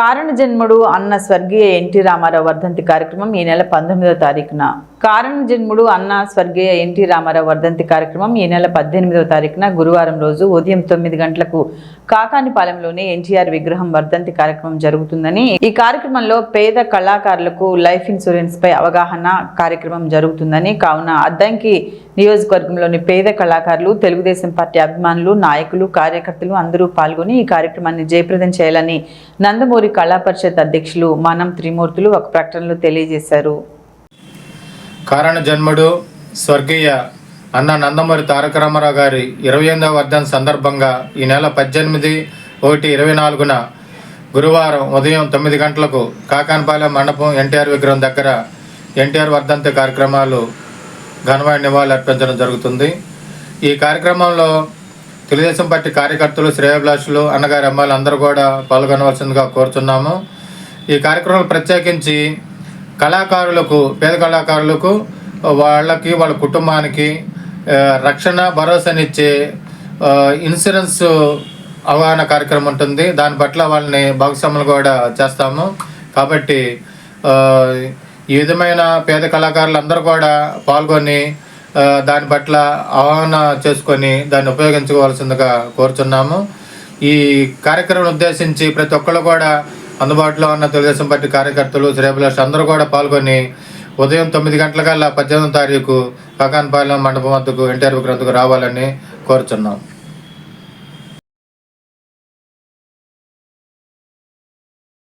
కారణ జన్ముడు అన్న స్వర్గీయ ఎన్టీ రామారావు వర్ధంతి కార్యక్రమం ఈ నెల పంతొమ్మిదవ తారీఖున. కారణ జన్ముడు అన్న స్వర్గీయ ఎన్టీ రామారావు వర్ధంతి కార్యక్రమం ఈ నెల పద్దెనిమిదవ తారీఖున గురువారం రోజు ఉదయం తొమ్మిది గంటలకు కాకానిపాలెంలోని ఎన్టీఆర్ విగ్రహం వర్ధంతి కార్యక్రమం జరుగుతుందని ఈ కార్యక్రమంలో పేద కళాకారులకు లైఫ్ ఇన్సూరెన్స్ పై అవగాహన కార్యక్రమం జరుగుతుందని కావున అద్దంకి నియోజకవర్గంలోని పేద కళాకారులు తెలుగుదేశం పార్టీ అభిమానులు నాయకులు కార్యకర్తలు అందరూ పాల్గొని ఈ కార్యక్రమాన్ని జయప్రదం చేయాలని నందమూరి కళా పరిషత్ అధ్యక్షులు మనం త్రిమూర్తులు ఒక ప్రకటనలో తెలియజేశారు. కారణ జన్ముడు స్వర్గీయ అన్న నందమూరి తారక రామారావు గారి ఇరవై ఎనిమిదవ వర్ధన్ సందర్భంగా ఈ నెల పద్దెనిమిది ఒకటి ఇరవై నాలుగున గురువారం ఉదయం తొమ్మిది గంటలకు కాకానపాలెం మండపం ఎన్టీఆర్ విగ్రహం దగ్గర ఎన్టీఆర్ వర్ధంతి కార్యక్రమాలు ఘనమైన నివాళులు అర్పించడం జరుగుతుంది. ఈ కార్యక్రమంలో తెలుగుదేశం పార్టీ కార్యకర్తలు శ్రేయభిలాషులు అన్నగారి అమ్మాయిలు అందరూ కూడా పాల్గొనవలసిందిగా కోరుతున్నాము ఈ కార్యక్రమం ప్రత్యేకించి కళాకారులకు పేద కళాకారులకు వాళ్ళకి వాళ్ళ కుటుంబానికి రక్షణ భరోసానిచ్చే ఇన్సూరెన్స్ అవగాహన కార్యక్రమం ఉంటుంది. దాని పట్ల వాళ్ళని భాగస్వాములు కూడా చేస్తాము. కాబట్టి ఈ విధమైన పేద కళాకారులు అందరూ కూడా పాల్గొని దాని పట్ల అవగాహన చేసుకొని దాన్ని ఉపయోగించుకోవాల్సిందిగా కోరుచున్నాము. ఈ కార్యక్రమం ఉద్దేశించి ప్రతి ఒక్కళ్ళు కూడా అందుబాటులో ఉన్న తెలుగుదేశం పార్టీ కార్యకర్తలు శ్రేయభిలాష్ అందరూ కూడా పాల్గొని ఉదయం తొమ్మిది గంటలకల్లా పద్దెనిమిది తారీఖు పకాన్పాలెం మండపం వద్దకు ఎన్టీఆర్ విగ్రహంకు రావాలని కోరుచున్నాం.